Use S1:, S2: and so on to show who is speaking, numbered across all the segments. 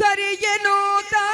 S1: సరియను కా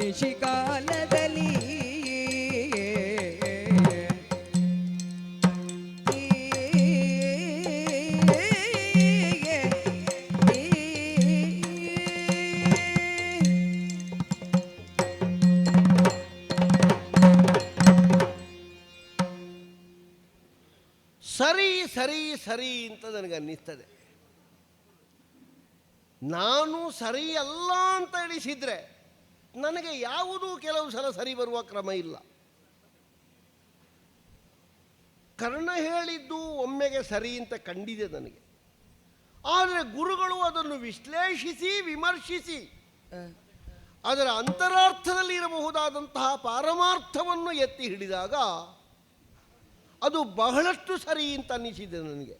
S1: ನಿಶಿಕಾಲದಲ್ಲಿ
S2: ಸರಿ ಸರಿ ಸರಿ ಅಂತ ನನಗೆ ಅನ್ನಿಸ್ತದೆ. ನಾನು ಸರಿ ಅಲ್ಲ ಅಂತ ಎಣಿಸಿದ್ರೆ ನನಗೆ ಯಾವುದೂ ಕೆಲವು ಸಲ ಸರಿ ಬರುವ ಕ್ರಮ ಇಲ್ಲ. ಕರ್ಣ ಹೇಳಿದ್ದು ಒಮ್ಮೆಗೆ ಸರಿ ಅಂತ ಕಂಡಿದೆ ನನಗೆ. ಆದರೆ ಗುರುಗಳು ಅದನ್ನು ವಿಶ್ಲೇಷಿಸಿ ವಿಮರ್ಶಿಸಿ ಅದರ ಅಂತರಾರ್ಥದಲ್ಲಿ ಇರಬಹುದಾದಂತಹ ಪಾರಮಾರ್ಥವನ್ನು ಎತ್ತಿ ಹಿಡಿದಾಗ ಅದು ಬಹಳಷ್ಟು ಸರಿ ಅಂತ ಅನ್ನಿಸಿದೆ ನನಗೆ.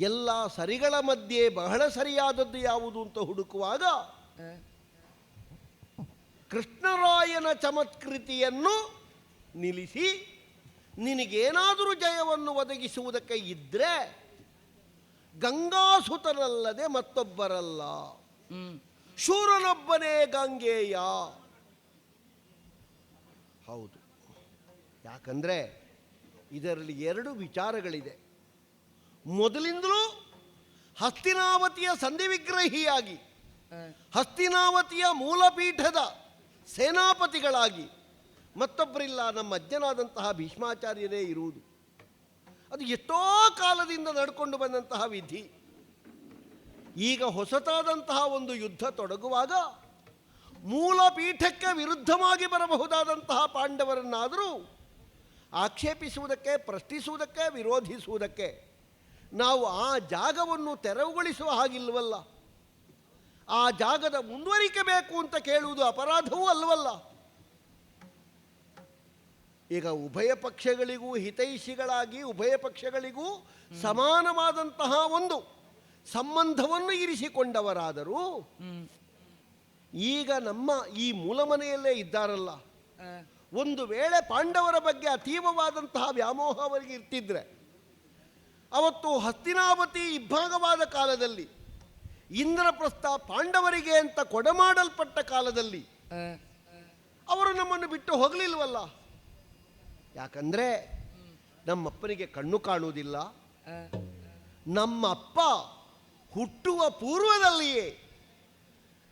S2: ಎಲ್ಲ ಸರಿಗಳ ಮಧ್ಯೆ ಬಹಳ ಸರಿಯಾದದ್ದು ಯಾವುದು ಅಂತ ಹುಡುಕುವಾಗ ಕೃಷ್ಣರಾಯನ ಚಮತ್ಕೃತಿಯನ್ನು ನಿಲ್ಲಿಸಿ ನಿನಗೇನಾದರೂ ಜಯವನ್ನು ಒದಗಿಸುವುದಕ್ಕೆ ಇದ್ದರೆ ಗಂಗಾಸುತನಲ್ಲದೆ ಮತ್ತೊಬ್ಬರಲ್ಲ. ಶೂರನೊಬ್ಬನೇ ಗಂಗೆಯ. ಹೌದು. ಯಾಕಂದರೆ ಇದರಲ್ಲಿ ಎರಡು ವಿಚಾರಗಳಿದೆ. ಮೊದಲಿಂದಲೂ ಹಸ್ತಿನಾವತಿಯ ಸಂಧಿ ವಿಗ್ರಹಿಯಾಗಿ ಹಸ್ತಿನಾವತಿಯ ಮೂಲಪೀಠದ ಸೇನಾಪತಿಗಳಾಗಿ ಮತ್ತೊಬ್ಬರಿಲ್ಲ, ನಮ್ಮ ಅಜ್ಜನಾದಂತಹ ಭೀಷ್ಮಾಚಾರ್ಯರೇ ಇರುವುದು. ಅದು ಎಷ್ಟೋ ಕಾಲದಿಂದ ನಡ್ಕೊಂಡು ಬಂದಂತಹ ವಿಧಿ. ಈಗ ಹೊಸತಾದಂತಹ ಒಂದು ಯುದ್ಧ ತೊಡಗುವಾಗ ಮೂಲ ಪೀಠಕ್ಕೆ ವಿರುದ್ಧವಾಗಿ ಬರಬಹುದಾದಂತಹ ಪಾಂಡವರನ್ನಾದರೂ ಆಕ್ಷೇಪಿಸುವುದಕ್ಕೆ, ಪ್ರಶ್ನಿಸುವುದಕ್ಕೆ, ವಿರೋಧಿಸುವುದಕ್ಕೆ ನಾವು ಆ ಜಾಗವನ್ನು ತೆರವುಗೊಳಿಸುವ ಹಾಗಿಲ್ವಲ್ಲ. ಆ ಜಾಗದ ಮುಂದುವರಿಕೆ ಬೇಕು ಅಂತ ಕೇಳುವುದು ಅಪರಾಧವೂ ಅಲ್ವಲ್ಲ. ಈಗ ಉಭಯ ಪಕ್ಷಗಳಿಗೂ ಹಿತೈಷಿಗಳಾಗಿ ಉಭಯ ಪಕ್ಷಗಳಿಗೂ ಸಮಾನವಾದಂತಹ ಒಂದು ಸಂಬಂಧವನ್ನು ಇರಿಸಿಕೊಂಡವರಾದರೂ ಈಗ ನಮ್ಮ ಈ ಮೂಲಮನೆಯಲ್ಲೇ ಇದ್ದಾರಲ್ಲ. ಒಂದು ವೇಳೆ ಪಾಂಡವರ ಬಗ್ಗೆ ಅತೀವವಾದಂತಹ ವ್ಯಾಮೋಹ ಅವರಿಗೆ ಇರ್ತಿದ್ರೆ ಅವತ್ತು ಹಸ್ತಿನಾವತಿ ಇಬ್ಬಾಗವಾದ ಕಾಲದಲ್ಲಿ ಇಂದ್ರಪ್ರಸ್ಥ ಪಾಂಡವರಿಗೆ ಅಂತ ಕೊಡಮಾಡಲ್ಪಟ್ಟ ಕಾಲದಲ್ಲಿ ಅವರು ನಮ್ಮನ್ನು ಬಿಟ್ಟು ಹೋಗಲಿಲ್ವಲ್ಲ? ಯಾಕಂದ್ರೆ ನಮ್ಮಪ್ಪನಿಗೆ ಕಣ್ಣು ಕಾಣುವುದಿಲ್ಲ. ನಮ್ಮ ಅಪ್ಪ ಹುಟ್ಟುವ ಪೂರ್ವದಲ್ಲಿಯೇ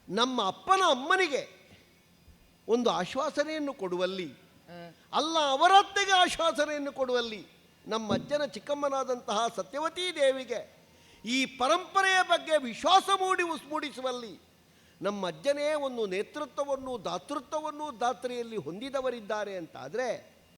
S2: ನಮ್ಮ ಅಪ್ಪನ ಅಮ್ಮನಿಗೆ ಒಂದು ಆಶ್ವಾಸನೆಯನ್ನು ಕೊಡುವಲ್ಲಿ, ಅಲ್ಲ ಅವರತ್ತೆಗೆ ಆಶ್ವಾಸನೆಯನ್ನು ಕೊಡುವಲ್ಲಿ ನಮ್ಮ ಅಜ್ಜನ ಚಿಕ್ಕಮ್ಮನಾದಂತಹ ಸತ್ಯವತೀ ದೇವಿಗೆ ಈ ಪರಂಪರೆಯ ಬಗ್ಗೆ ವಿಶ್ವಾಸ ಮೂಡಿ ಮೂಡಿಸುವಲ್ಲಿ ನಮ್ಮ ಅಜ್ಜನೇ ಒಂದು ನೇತೃತ್ವವನ್ನು ದಾತೃತ್ವವನ್ನು ದಾತ್ರಿಯಲ್ಲಿ ಹೊಂದಿದವರಿದ್ದಾರೆ ಅಂತಾದರೆ